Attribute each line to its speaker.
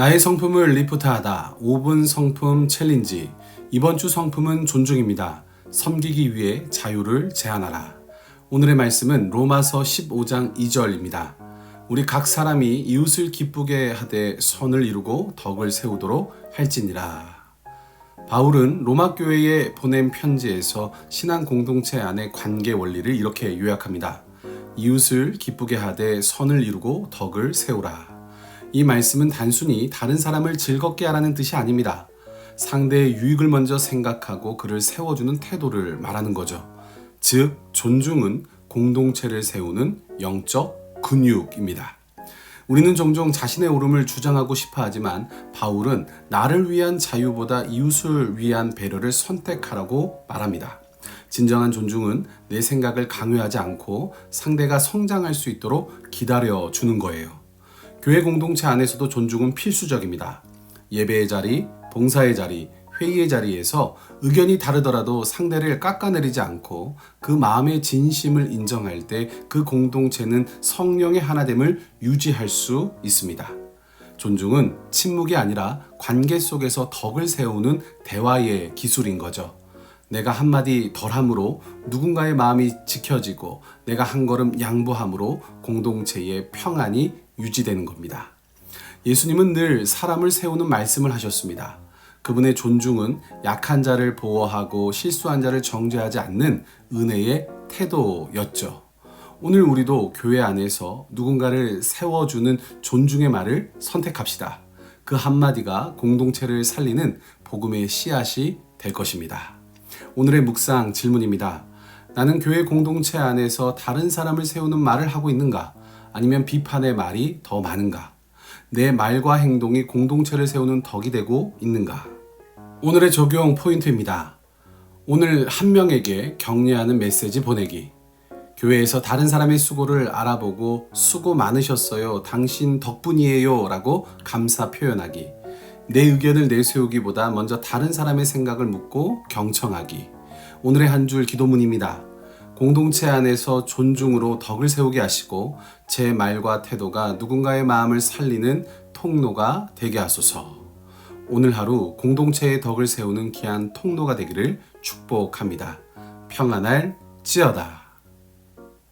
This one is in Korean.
Speaker 1: 나의 성품을 리포트하다 5분 성품 챌린지 이번 주 성품은 존중입니다. 섬기기 위해 자유를 제한하라. 오늘의 말씀은 로마서 15장 2절입니다. 우리 각 사람이 이웃을 기쁘게 하되 선을 이루고 덕을 세우도록 할지니라. 바울은 로마 교회에 보낸 편지에서 신앙 공동체 안의 관계 원리를 이렇게 요약합니다. 이웃을 기쁘게 하되 선을 이루고 덕을 세우라. 이 말씀은 단순히 다른 사람을 즐겁게 하라는 뜻이 아닙니다. 상대의 유익을 먼저 생각하고 그를 세워주는 태도를 말하는 거죠. 즉, 존중은 공동체를 세우는 영적 근육입니다. 우리는 종종 자신의 옳음을 주장하고 싶어 하지만 바울은 나를 위한 자유보다 이웃을 위한 배려를 선택하라고 말합니다. 진정한 존중은 내 생각을 강요하지 않고 상대가 성장할 수 있도록 기다려 주는 거예요. 교회 공동체 안에서도 존중은 필수적입니다. 예배의 자리, 봉사의 자리, 회의의 자리에서 의견이 다르더라도 상대를 깎아내리지 않고 그 마음의 진심을 인정할 때 그 공동체는 성령의 하나됨을 유지할 수 있습니다. 존중은 침묵이 아니라 관계 속에서 덕을 세우는 대화의 기술인 거죠. 내가 한마디 덜함으로 누군가의 마음이 지켜지고 내가 한 걸음 양보함으로 공동체의 평안이 유지되는 겁니다. 예수님은 늘 사람을 세우는 말씀을 하셨습니다. 그분의 존중은 약한 자를 보호하고 실수한 자를 정죄하지 않는 은혜의 태도였죠. 오늘 우리도 교회 안에서 누군가를 세워주는 존중의 말을 선택합시다. 그 한마디가 공동체를 살리는 복음의 씨앗이 될 것입니다. 오늘의 묵상 질문입니다. 나는 교회 공동체 안에서 다른 사람을 세우는 말을 하고 있는가? 아니면 비판의 말이 더 많은가? 내 말과 행동이 공동체를 세우는 덕이 되고 있는가? 오늘의 적용 포인트입니다. 오늘 한 명에게 격려하는 메시지 보내기. 교회에서 다른 사람의 수고를 알아보고 수고 많으셨어요. 당신 덕분이에요. 라고 감사 표현하기. 내 의견을 내세우기보다 먼저 다른 사람의 생각을 묻고 경청하기. 오늘의 한 줄 기도문입니다. 공동체 안에서 존중으로 덕을 세우게 하시고 제 말과 태도가 누군가의 마음을 살리는 통로가 되게 하소서. 오늘 하루 공동체의 덕을 세우는 귀한 통로가 되기를 축복합니다. 평안할 지어다.